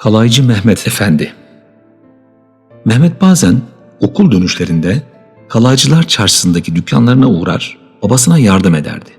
Kalaycı Mehmet Efendi Mehmet bazen okul dönüşlerinde kalaycılar çarşısındaki dükkanlarına uğrar, babasına yardım ederdi.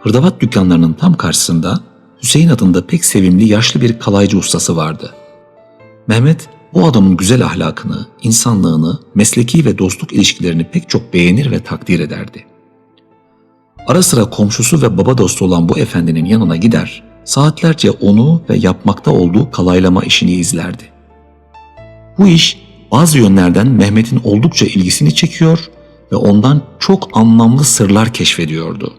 Hırdavat dükkanlarının tam karşısında Hüseyin adında pek sevimli yaşlı bir kalaycı ustası vardı. Mehmet bu adamın güzel ahlakını, insanlığını, mesleki ve dostluk ilişkilerini pek çok beğenir ve takdir ederdi. Ara sıra komşusu ve baba dostu olan bu efendinin yanına gider, saatlerce onu ve yapmakta olduğu kalaylama işini izlerdi. Bu iş bazı yönlerden Mehmet'in oldukça ilgisini çekiyor ve ondan çok anlamlı sırlar keşfediyordu.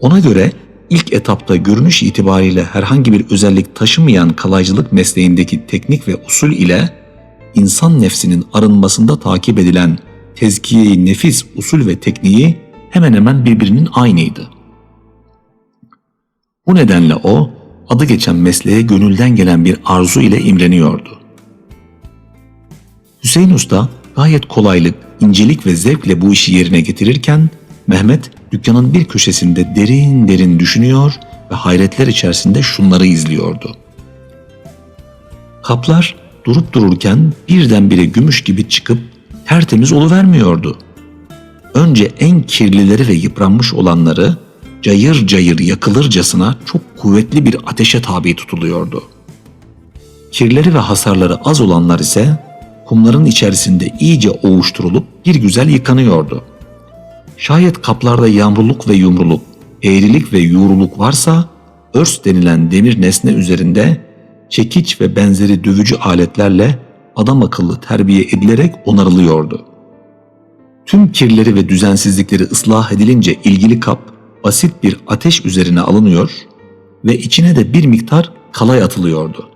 Ona göre ilk etapta görünüş itibariyle herhangi bir özellik taşımayan kalaycılık mesleğindeki teknik ve usul ile insan nefsinin arınmasında takip edilen tezkiye nefis usul ve tekniği hemen hemen birbirinin aynıydı. Bu nedenle o adı geçen mesleğe gönülden gelen bir arzu ile imreniyordu. Hüseyin Usta gayet kolaylık, incelik ve zevkle bu işi yerine getirirken Mehmet dükkanın bir köşesinde derin derin düşünüyor ve hayretler içerisinde şunları izliyordu. Kaplar durup dururken birdenbire gümüş gibi çıkıp tertemiz oluvermiyordu. Önce en kirlileri ve yıpranmış olanları cayır cayır yakılırcasına çok kuvvetli bir ateşe tabi tutuluyordu. Kirleri ve hasarları az olanlar ise kumların içerisinde iyice ovuşturulup bir güzel yıkanıyordu. Şayet kaplarda yamruluk ve yumruluk, eğrilik ve yoğruluk varsa örs denilen demir nesne üzerinde çekiç ve benzeri dövücü aletlerle adam akıllı terbiye edilerek onarılıyordu. Tüm kirleri ve düzensizlikleri ıslah edilince ilgili kap basit bir ateş üzerine alınıyor ve içine de bir miktar kalay atılıyordu.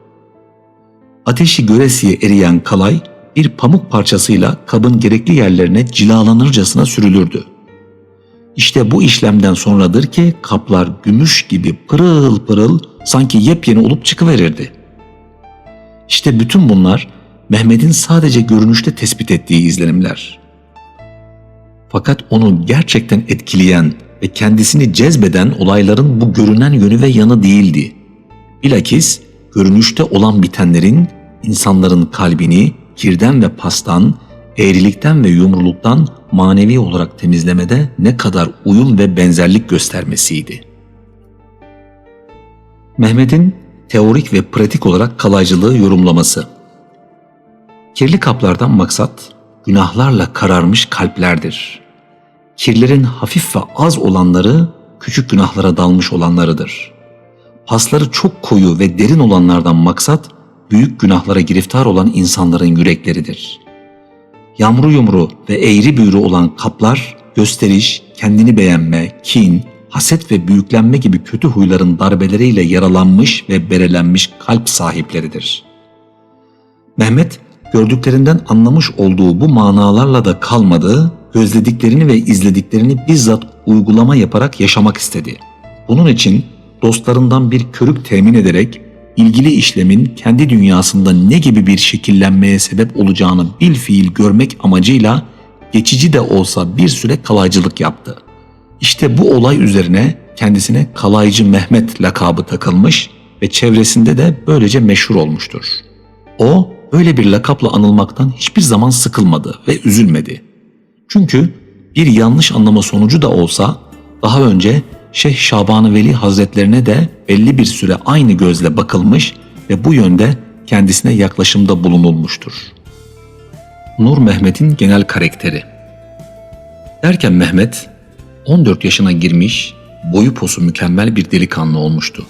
Ateşi göresiye eriyen kalay bir pamuk parçasıyla kabın gerekli yerlerine cilalanırcasına sürülürdü. İşte bu işlemden sonradır ki kaplar gümüş gibi pırıl pırıl sanki yepyeni olup çıkıverirdi. İşte bütün bunlar Mehmet'in sadece görünüşte tespit ettiği izlenimler. Fakat onu gerçekten etkileyen ve kendisini cezbeden olayların bu görünen yönü ve yanı değildi. Bilakis görünüşte olan bitenlerin insanların kalbini kirden ve pastan, eğrilikten ve yumruluktan manevi olarak temizlemede ne kadar uyum ve benzerlik göstermesiydi. Mehmet'in teorik ve pratik olarak kalaycılığı yorumlaması. Kirli kaplardan maksat günahlarla kararmış kalplerdir. Kirlerin hafif ve az olanları küçük günahlara dalmış olanlarıdır. Pasları çok koyu ve derin olanlardan maksat büyük günahlara giriftar olan insanların yürekleridir. Yamru yumru ve eğri büğrü olan kaplar, gösteriş, kendini beğenme, kin, haset ve büyüklenme gibi kötü huyların darbeleriyle yaralanmış ve berelenmiş kalp sahipleridir. Mehmet, gördüklerinden anlamış olduğu bu manalarla da kalmadı, gözlediklerini ve izlediklerini bizzat uygulama yaparak yaşamak istedi. Bunun için dostlarından bir körük temin ederek ilgili işlemin kendi dünyasında ne gibi bir şekillenmeye sebep olacağını bil fiil görmek amacıyla geçici de olsa bir süre kalaycılık yaptı. İşte bu olay üzerine kendisine Kalaycı Mehmet lakabı takılmış ve çevresinde de böylece meşhur olmuştur. O öyle bir lakapla anılmaktan hiçbir zaman sıkılmadı ve üzülmedi. Çünkü bir yanlış anlama sonucu da olsa daha önce Şeyh Şaban-ı Veli Hazretlerine de belli bir süre aynı gözle bakılmış ve bu yönde kendisine yaklaşımda bulunulmuştur. Nur Mehmet'in genel karakteri Derken Mehmet 14 yaşına girmiş, boyu posu mükemmel bir delikanlı olmuştu.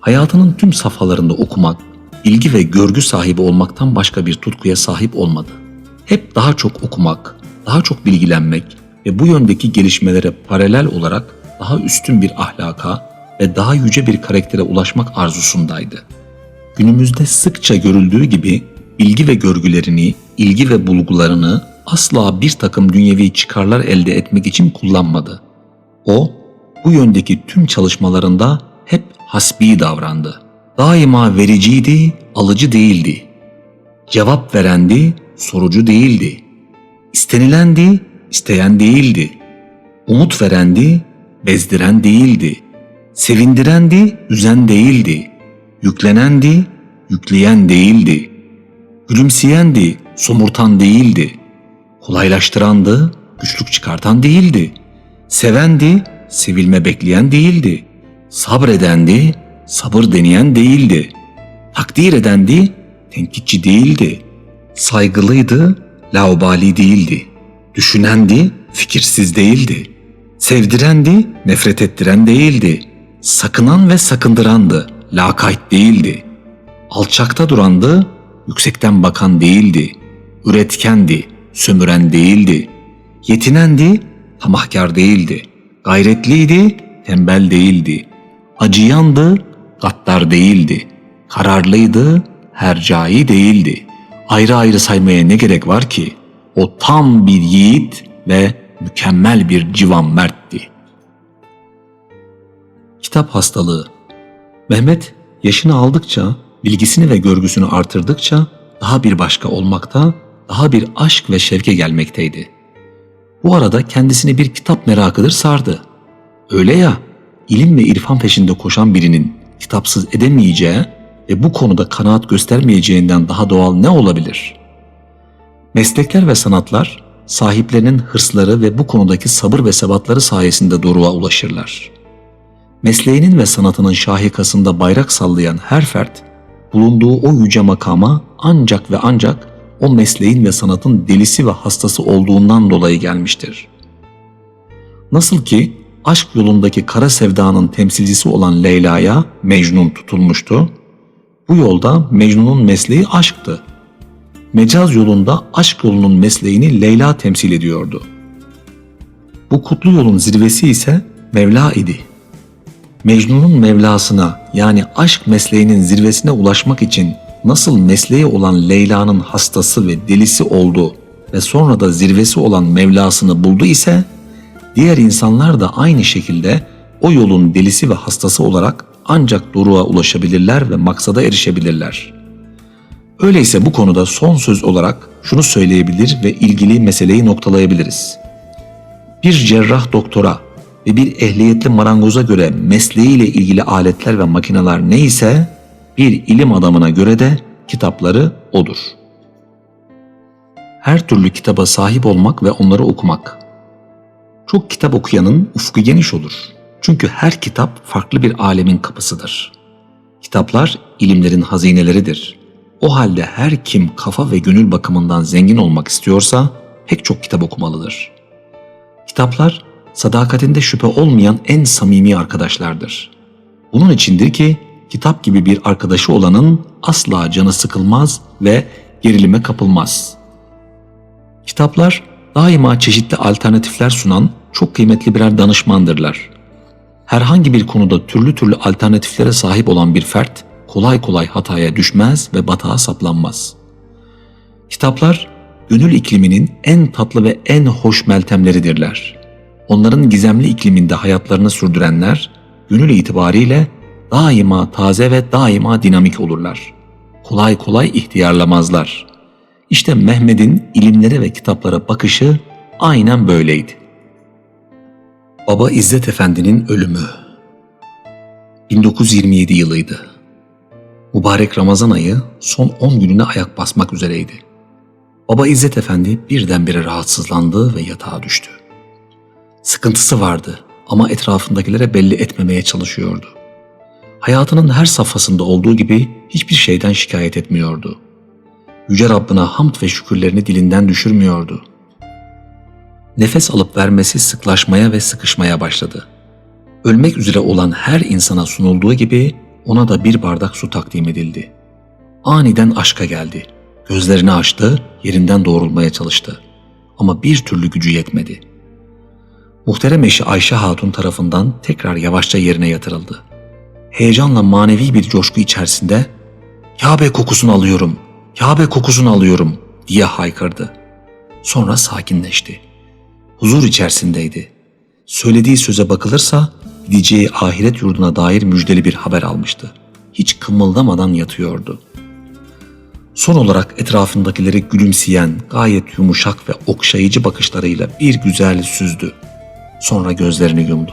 Hayatının tüm safhalarında okumak, ilgi ve görgü sahibi olmaktan başka bir tutkuya sahip olmadı. Hep daha çok okumak, daha çok bilgilenmek ve bu yöndeki gelişmelere paralel olarak daha üstün bir ahlaka ve daha yüce bir karaktere ulaşmak arzusundaydı. Günümüzde sıkça görüldüğü gibi bilgi ve görgülerini, ilgi ve bulgularını asla bir takım dünyevi çıkarlar elde etmek için kullanmadı. O, bu yöndeki tüm çalışmalarında hep hasbi davrandı. Daima vericiydi, alıcı değildi. Cevap verendi, sorucu değildi. İstenilendi, isteyen değildi. Umut verendi, bezdiren değildi. Sevindirendi, üzen değildi. yüklenendi, yükleyen değildi. Gülümseyendi, somurtan değildi. Kolaylaştırandı, güçlük çıkartan değildi. Sevendi, sevilme bekleyen değildi. Sabredendi, sabır deneyen değildi. Takdir edendi, tenkitçi değildi. Saygılıydı, laubali değildi. Düşünendi, fikirsiz değildi. Sevdirendi, nefret ettiren değildi. Sakınan ve sakındırandı, lakayt değildi. Alçakta durandı, yüksekten bakan değildi. Üretkendi, sömüren değildi. Yetinendi, tamahkar değildi. Gayretliydi, tembel değildi. Acıyandı, gaddar değildi. Kararlıydı, hercai değildi. Ayrı ayrı saymaya ne gerek var ki? O tam bir yiğit ve mükemmel bir civan mertti. Kitap hastalığı Mehmet yaşını aldıkça, bilgisini ve görgüsünü artırdıkça daha bir başka olmakta, daha bir aşk ve şevke gelmekteydi. Bu arada kendisini bir kitap merakıdır sardı. Öyle ya, ilim ve irfan peşinde koşan birinin kitapsız edemeyeceği ve bu konuda kanaat göstermeyeceğinden daha doğal ne olabilir? Meslekler ve sanatlar sahiplerinin hırsları ve bu konudaki sabır ve sebatları sayesinde doruğa ulaşırlar. Mesleğinin ve sanatının şahikasında bayrak sallayan her fert, bulunduğu o yüce makama ancak ve ancak o mesleğin ve sanatın delisi ve hastası olduğundan dolayı gelmiştir. Nasıl ki aşk yolundaki kara sevdanın temsilcisi olan Leyla'ya Mecnun tutulmuştu, bu yolda Mecnun'un mesleği aşktı. Mecaz yolunda aşk yolunun mesleğini Leyla temsil ediyordu. Bu kutlu yolun zirvesi ise Mevla idi. Mecnun'un Mevlasına yani aşk mesleğinin zirvesine ulaşmak için nasıl mesleği olan Leyla'nın hastası ve delisi oldu ve sonra da zirvesi olan Mevlasını buldu ise diğer insanlar da aynı şekilde o yolun delisi ve hastası olarak ancak doruğa ulaşabilirler ve maksada erişebilirler. Öyleyse bu konuda son söz olarak şunu söyleyebilir ve ilgili meseleyi noktalayabiliriz. Bir cerrah doktora ve bir ehliyetli marangoza göre mesleğiyle ilgili aletler ve makineler neyse bir ilim adamına göre de kitapları odur. Her türlü kitaba sahip olmak ve onları okumak. Çok kitap okuyanın ufku geniş olur. Çünkü her kitap farklı bir alemin kapısıdır. Kitaplar ilimlerin hazineleridir. O halde her kim kafa ve gönül bakımından zengin olmak istiyorsa pek çok kitap okumalıdır. Kitaplar sadakatinde şüphe olmayan en samimi arkadaşlardır. Bunun içindir ki kitap gibi bir arkadaşı olanın asla canı sıkılmaz ve gerilime kapılmaz. Kitaplar daima çeşitli alternatifler sunan çok kıymetli birer danışmandırlar. Herhangi bir konuda türlü türlü alternatiflere sahip olan bir fert kolay kolay hataya düşmez ve batağa saplanmaz. Kitaplar gönül ikliminin en tatlı ve en hoş meltemleridirler. Onların gizemli ikliminde hayatlarını sürdürenler gönül itibariyle daima taze ve daima dinamik olurlar. Kolay kolay ihtiyarlamazlar. İşte Mehmet'in ilimlere ve kitaplara bakışı aynen böyleydi. Baba İzzet Efendi'nin ölümü 1927 yılıydı. Mübarek Ramazan ayı son 10 gününe ayak basmak üzereydi. Baba İzzet Efendi birdenbire rahatsızlandı ve yatağa düştü. Sıkıntısı vardı ama etrafındakilere belli etmemeye çalışıyordu. Hayatının her safhasında olduğu gibi hiçbir şeyden şikayet etmiyordu. Yüce Rabbına hamd ve şükürlerini dilinden düşürmüyordu. Nefes alıp vermesi sıklaşmaya ve sıkışmaya başladı. Ölmek üzere olan her insana sunulduğu gibi ona da bir bardak su takdim edildi. Aniden aşka geldi. Gözlerini açtı, yerinden doğrulmaya çalıştı. Ama bir türlü gücü yetmedi. Muhterem eşi Ayşe Hatun tarafından tekrar yavaşça yerine yatırıldı. Heyecanla manevi bir coşku içerisinde ''Kabe kokusunu alıyorum, Kabe kokusunu alıyorum'' diye haykırdı. Sonra sakinleşti. Huzur içerisindeydi. Söylediği söze bakılırsa gideceği ahiret yurduna dair müjdeli bir haber almıştı. Hiç kımıldamadan yatıyordu. Son olarak etrafındakileri gülümseyen, gayet yumuşak ve okşayıcı bakışlarıyla bir güzel süzdü. Sonra gözlerini yumdu.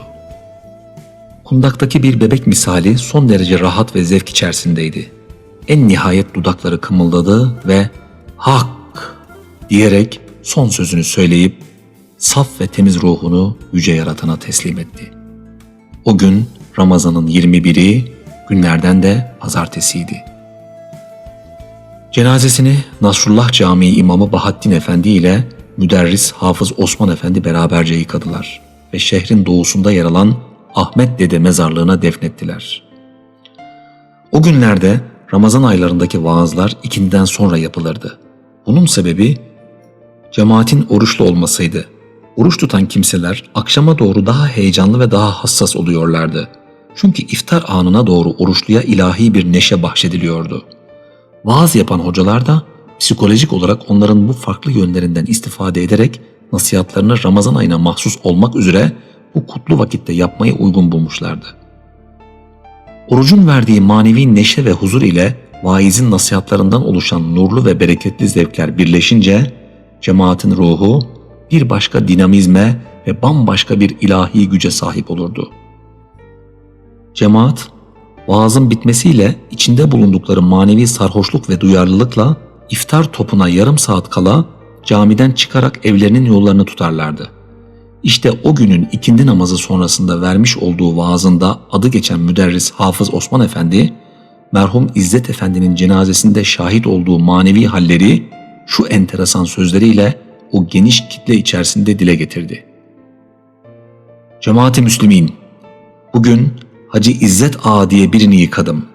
Kundaktaki bir bebek misali son derece rahat ve zevk içerisindeydi. En nihayet dudakları kımıldadı ve hak diyerek son sözünü söyleyip saf ve temiz ruhunu yüce yaratana teslim etti. O gün Ramazan'ın 21'i günlerden de pazartesiydi. Cenazesini Nasrullah Camii imamı Bahattin Efendi ile müderris Hafız Osman Efendi beraberce yıkadılar ve şehrin doğusunda yer alan Ahmet Dede mezarlığına defnettiler. O günlerde Ramazan aylarındaki vaazlar ikindiden sonra yapılırdı. Bunun sebebi cemaatin oruçlu olmasıydı. Oruç tutan kimseler akşama doğru daha heyecanlı ve daha hassas oluyorlardı. Çünkü iftar anına doğru oruçluya ilahi bir neşe bahşediliyordu. Vaaz yapan hocalar da psikolojik olarak onların bu farklı yönlerinden istifade ederek nasihatlarını Ramazan ayına mahsus olmak üzere bu kutlu vakitte yapmayı uygun bulmuşlardı. Orucun verdiği manevi neşe ve huzur ile vaizin nasihatlarından oluşan nurlu ve bereketli zevkler birleşince cemaatin ruhu bir başka dinamizme ve bambaşka bir ilahi güce sahip olurdu. Cemaat, vaazın bitmesiyle içinde bulundukları manevi sarhoşluk ve duyarlılıkla iftar topuna yarım saat kala camiden çıkarak evlerinin yollarını tutarlardı. İşte o günün ikindi namazı sonrasında vermiş olduğu vaazında adı geçen müderris Hafız Osman Efendi, merhum İzzet Efendi'nin cenazesinde şahit olduğu manevi halleri şu enteresan sözleriyle o geniş kitle içerisinde dile getirdi. Cemaati Müslümin, bugün Hacı İzzet Ağa diye birini yıkadım.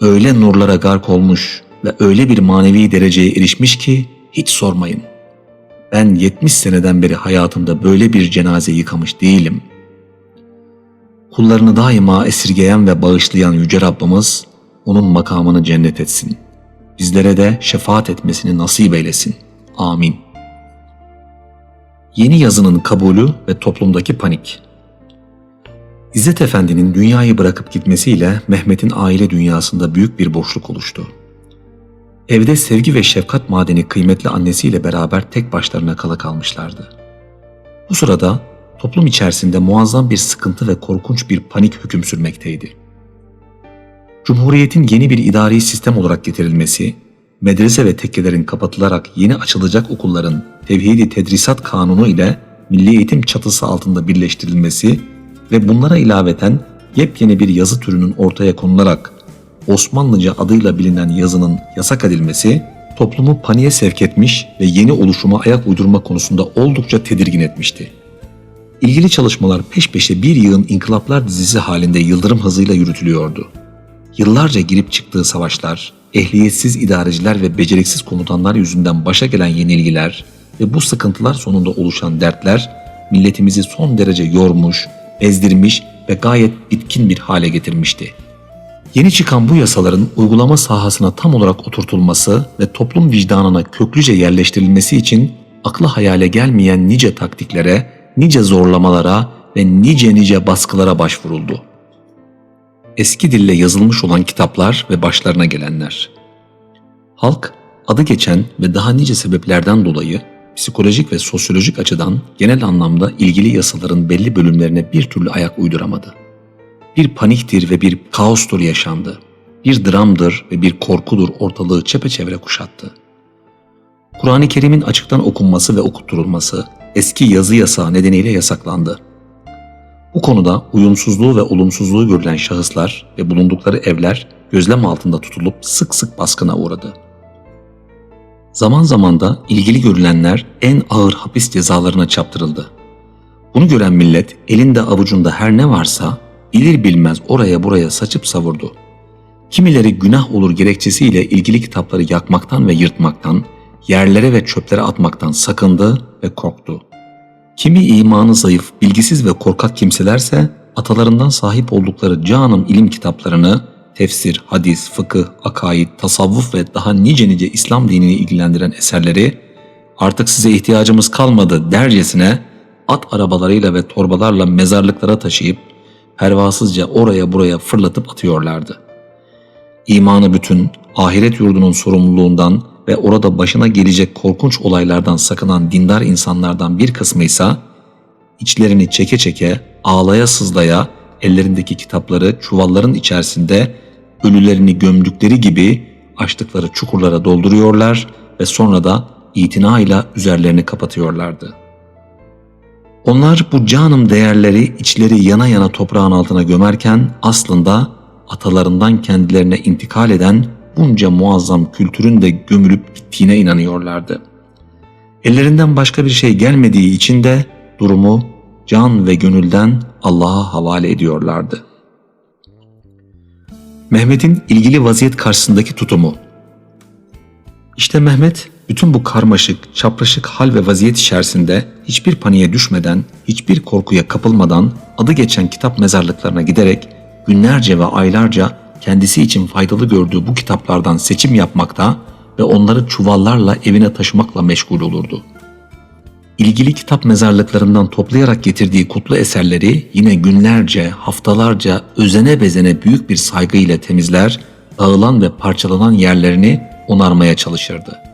Öyle nurlara gark olmuş ve öyle bir manevi dereceye erişmiş ki hiç sormayın. Ben 70 seneden beri hayatımda böyle bir cenaze yıkamış değilim. Kullarını daima esirgeyen ve bağışlayan Yüce Rabbimiz onun makamını cennet etsin. Bizlere de şefaat etmesini nasip eylesin. Amin. Yeni yazının kabulü ve toplumdaki panik. İzzet Efendi'nin dünyayı bırakıp gitmesiyle Mehmet'in aile dünyasında büyük bir boşluk oluştu. Evde sevgi ve şefkat madeni kıymetli annesiyle beraber tek başlarına kala kalmışlardı. Bu sırada toplum içerisinde muazzam bir sıkıntı ve korkunç bir panik hüküm sürmekteydi. Cumhuriyetin yeni bir idari sistem olarak getirilmesi, medrese ve tekkelerin kapatılarak yeni açılacak okulların tevhidi tedrisat kanunu ile milli eğitim çatısı altında birleştirilmesi ve bunlara ilaveten yepyeni bir yazı türünün ortaya konularak Osmanlıca adıyla bilinen yazının yasak edilmesi toplumu paniğe sevk etmiş ve yeni oluşuma ayak uydurma konusunda oldukça tedirgin etmişti. İlgili çalışmalar peş peşe bir yığın inkılaplar dizisi halinde yıldırım hızıyla yürütülüyordu. Yıllarca girip çıktığı savaşlar, ehliyetsiz idareciler ve beceriksiz komutanlar yüzünden başa gelen yenilgiler ve bu sıkıntılar sonunda oluşan dertler milletimizi son derece yormuş, bezdirmiş ve gayet bitkin bir hale getirmişti. Yeni çıkan bu yasaların uygulama sahasına tam olarak oturtulması ve toplum vicdanına köklüce yerleştirilmesi için akla hayale gelmeyen nice taktiklere, nice zorlamalara ve nice nice baskılara başvuruldu. Eski dille yazılmış olan kitaplar ve başlarına gelenler. Halk adı geçen ve daha nice sebeplerden dolayı psikolojik ve sosyolojik açıdan genel anlamda ilgili yasaların belli bölümlerine bir türlü ayak uyduramadı. Bir paniktir ve bir kaostur yaşandı. Bir dramdır ve bir korkudur ortalığı çepeçevre kuşattı. Kur'an-ı Kerim'in açıktan okunması ve okutturulması eski yazı yasağı nedeniyle yasaklandı. Bu konuda uyumsuzluğu ve olumsuzluğu görülen şahıslar ve bulundukları evler gözlem altında tutulup sık sık baskına uğradı. Zaman zaman da ilgili görülenler en ağır hapis cezalarına çaptırıldı. Bunu gören millet elinde avucunda her ne varsa bilir bilmez oraya buraya saçıp savurdu. Kimileri günah olur gerekçesiyle ilgili kitapları yakmaktan ve yırtmaktan, yerlere ve çöplere atmaktan sakındı ve korktu. Kimi imanı zayıf, bilgisiz ve korkak kimselerse atalarından sahip oldukları canım ilim kitaplarını tefsir, hadis, fıkıh, akaid, tasavvuf ve daha nice nice İslam dinini ilgilendiren eserleri artık size ihtiyacımız kalmadı dercesine at arabalarıyla ve torbalarla mezarlıklara taşıyıp pervasızca oraya buraya fırlatıp atıyorlardı. İmanı bütün, ahiret yurdunun sorumluluğundan ve orada başına gelecek korkunç olaylardan sakınan dindar insanlardan bir kısmı ise içlerini çeke çeke, ağlaya sızlaya ellerindeki kitapları çuvalların içerisinde ölülerini gömdükleri gibi açtıkları çukurlara dolduruyorlar ve sonra da itinayla üzerlerini kapatıyorlardı. Onlar bu canım değerleri içleri yana yana toprağın altına gömerken aslında atalarından kendilerine intikal eden bunca muazzam kültürün de gömülüp gittiğine inanıyorlardı. Ellerinden başka bir şey gelmediği için de durumu can ve gönülden Allah'a havale ediyorlardı. Mehmet'in ilgili vaziyet karşısındaki tutumu İşte Mehmet bütün bu karmaşık, çapraşık hal ve vaziyet içerisinde hiçbir paniğe düşmeden, hiçbir korkuya kapılmadan adı geçen kitap mezarlıklarına giderek günlerce ve aylarca kendisi için faydalı gördüğü bu kitaplardan seçim yapmakta ve onları çuvallarla evine taşımakla meşgul olurdu. İlgili kitap mezarlıklarından toplayarak getirdiği kutlu eserleri yine günlerce, haftalarca özene bezene büyük bir saygıyla temizler, dağılan ve parçalanan yerlerini onarmaya çalışırdı.